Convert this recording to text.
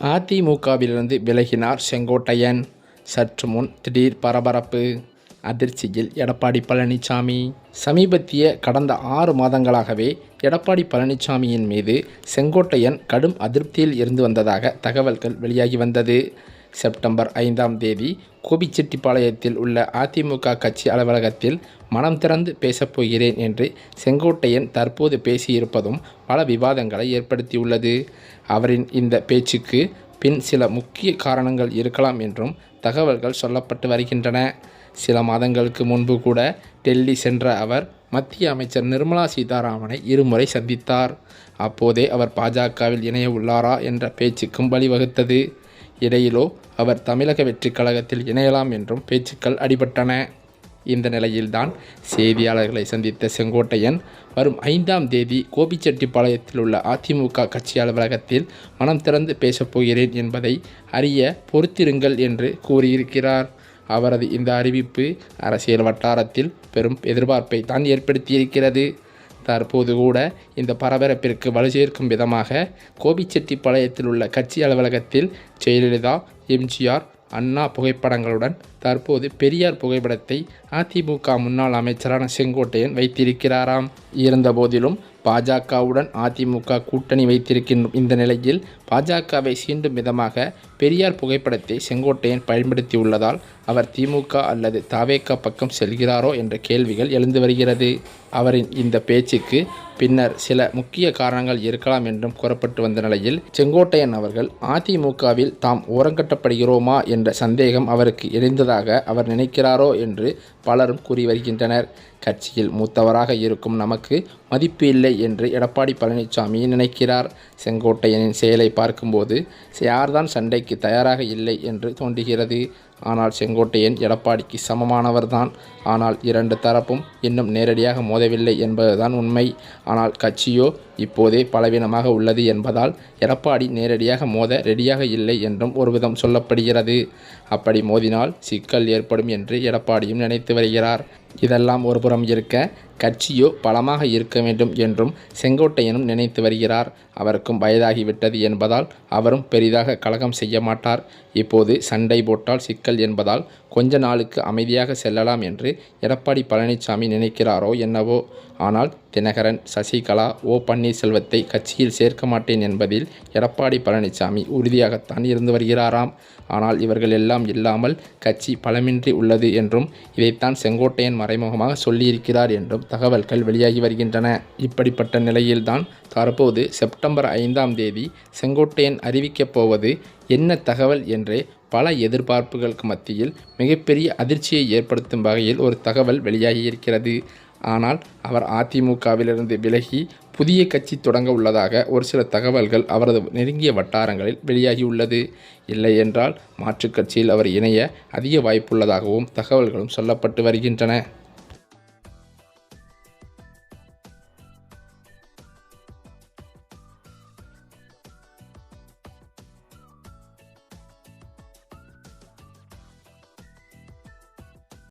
அதிமுகவிலிருந்து விலகினார் செங்கோட்டையன். சற்று முன் திடீர் பரபரப்பு. அதிர்ச்சியில் எடப்பாடி பழனிசாமி. சமீபத்திய கடந்த ஆறு மாதங்களாகவே எடப்பாடி பழனிசாமியின் மீது செங்கோட்டையன் கடும் அதிருப்தியில் இருந்து வந்ததாக தகவல்கள் வெளியாகி வந்தது. செப்டம்பர் ஐந்தாம் தேதி கோபிச்செட்டிப்பாளையத்தில் உள்ள அதிமுக கட்சி அலுவலகத்தில் மனம் திறந்து பேசப்போகிறேன் என்று செங்கோட்டையன் தற்போது பேசியிருப்பதும் பல விவாதங்களை ஏற்படுத்தியுள்ளது. அவரின் இந்த பேச்சுக்கு பின் சில முக்கிய காரணங்கள் இருக்கலாம் என்றும் தகவல்கள் சொல்லப்பட்டு வருகின்றன. சில மாதங்களுக்கு முன்பு கூட டெல்லி சென்ற அவர் மத்திய அமைச்சர் நிர்மலா சீதாராமனை இருமுறை சந்தித்தார். அப்போதே அவர் பாஜகவில் இணைய உள்ளாரா என்ற பேச்சுக்கும் வழிவகுத்தது. இடையிலோ அவர் தமிழக வெற்றிக் கழகத்தில் இணையலாம் என்றும் பேச்சுக்கள் அடிபட்டன. இந்த நிலையில்தான் செய்தியாளர்களை சந்தித்த செங்கோட்டையன் வரும் ஐந்தாம் தேதி கோபிச்செட்டிப்பாளையத்தில் உள்ள அதிமுக கட்சி அலுவலகத்தில் மனம் திறந்து பேசப்போகிறேன் என்பதை அறிய பொறுத்திருங்கள் என்று கூறியிருக்கிறார். அவரது இந்த அறிவிப்பு அரசியல் வட்டாரத்தில் பெரும் எதிர்பார்ப்பை தான் ஏற்படுத்தியிருக்கிறது. தற்போது கூட இந்த பரபரப்பிற்கு வலுச்சேர்க்கும் விதமாக கோபிச்செட்டிப்பாளையத்தில் உள்ள கட்சி அலுவலகத்தில் ஜெயலலிதா எம்ஜிஆர் அண்ணா புகைப்படங்களுடன் தற்போது பெரியார் புகைப்படத்தை அதிமுக முன்னாள் அமைச்சரான செங்கோட்டையன் வைத்திருக்கிறாராம். இருந்தபோதிலும் பாஜகவுடன் அதிமுக கூட்டணி வைத்திருக்கின்ற இந்த நிலையில் பாஜகவை சீண்டும் விதமாக பெரியார் புகைப்படத்தை செங்கோட்டையன் பயன்படுத்தியுள்ளதால் அவர் திமுக அல்லது தாவேக பக்கம் செல்கிறாரோ என்ற கேள்விகள் எழுந்து வருகிறது. அவரின் இந்த பேச்சுக்கு பின்னர் சில முக்கிய காரணங்கள் இருக்கலாம் என்றும் கூறப்பட்டு வந்த நிலையில் செங்கோட்டையன் அவர்கள் அதிமுகவில் தாம் ஓரங்கட்டப்படுகிறோமா? என்ற சந்தேகம் அவருக்கு எழுந்ததாக அவர் நினைக்கிறாரோ என்று பலரும் கூறி வருகின்றனர். கட்சியில் மூத்தவராக இருக்கும் நமக்கு மதிப்பு இல்லை என்று எடப்பாடி பழனிசாமி நினைக்கிறார். செங்கோட்டையனின் செயலை பார்க்கும்போது யார்தான் சண்டைக்கு தயாராக இல்லை என்று தோன்றுகிறது. ஆனால் செங்கோட்டையன் எடப்பாடிக்கு சமமானவர்தான். ஆனால் இரண்டு தரப்பும் இன்னும் நேரடியாக மோதவில்லை என்பதுதான் உண்மை. ஆனால் கட்சியோ இப்போதே பலவீனமாக உள்ளது என்பதால் எடப்பாடி நேரடியாக மோத ரெடியாக இல்லை என்றும் ஒருவிதம் சொல்லப்படுகிறது. அப்படி மோதினால் சிக்கல் ஏற்படும் என்று எடப்பாடியும் நினைத்து வருகிறார். இதெல்லாம் ஒருபுறம் இருக்க கட்சியோ பலமாக இருக்க வேண்டும் என்றும் செங்கோட்டையனும் நினைத்து வருகிறார். அவருக்கும் வயதாகிவிட்டது என்பதால் அவரும் பெரிதாக கலகம் செய்ய மாட்டார். இப்போது சண்டை போட்டால் சிக்கல் என்பதால் கொஞ்ச நாளுக்கு அமைதியாக செல்லலாம் என்று எடப்பாடி பழனிசாமி நினைக்கிறாரோ என்னவோ. ஆனால் தினகரன் சசிகலா ஓ பன்னீர்செல்வத்தை கட்சியில் சேர்க்க மாட்டேன் என்பதில் எடப்பாடி பழனிசாமி உறுதியாகத்தான் இருந்து வருகிறாராம். ஆனால் இவர்கள் எல்லாம் இல்லாமல் கட்சி பலமின்றி உள்ளது என்றும் இதைத்தான் செங்கோட்டையன் மறைமுகமாக சொல்லியிருக்கிறார் என்றும் தகவல்கள் வெளியாகி வருகின்றன. இப்படிப்பட்ட நிலையில்தான் தற்போது செப்டம்பர் ஐந்தாம் தேதி செங்கோட்டையன் அறிவிக்கப் போவது என்ன தகவல் என்றே பல எதிர்பார்ப்புகளுக்கு மத்தியில் மிகப்பெரிய அதிர்ச்சியை ஏற்படுத்தும் வகையில் ஒரு தகவல் வெளியாகியிருக்கிறது ஆனால் அவர் அதிமுகவிலிருந்து விலகி புதிய கட்சி தொடங்க உள்ளதாக ஒரு சில தகவல்கள் அவரது நெருங்கிய வட்டாரங்களில் வெளியாகியுள்ளது. இல்லை என்றால் மாற்றுக் கட்சியில் அவர் இணைய அதிக வாய்ப்புள்ளதாகவும் தகவல்களும் சொல்லப்பட்டு வருகின்றன.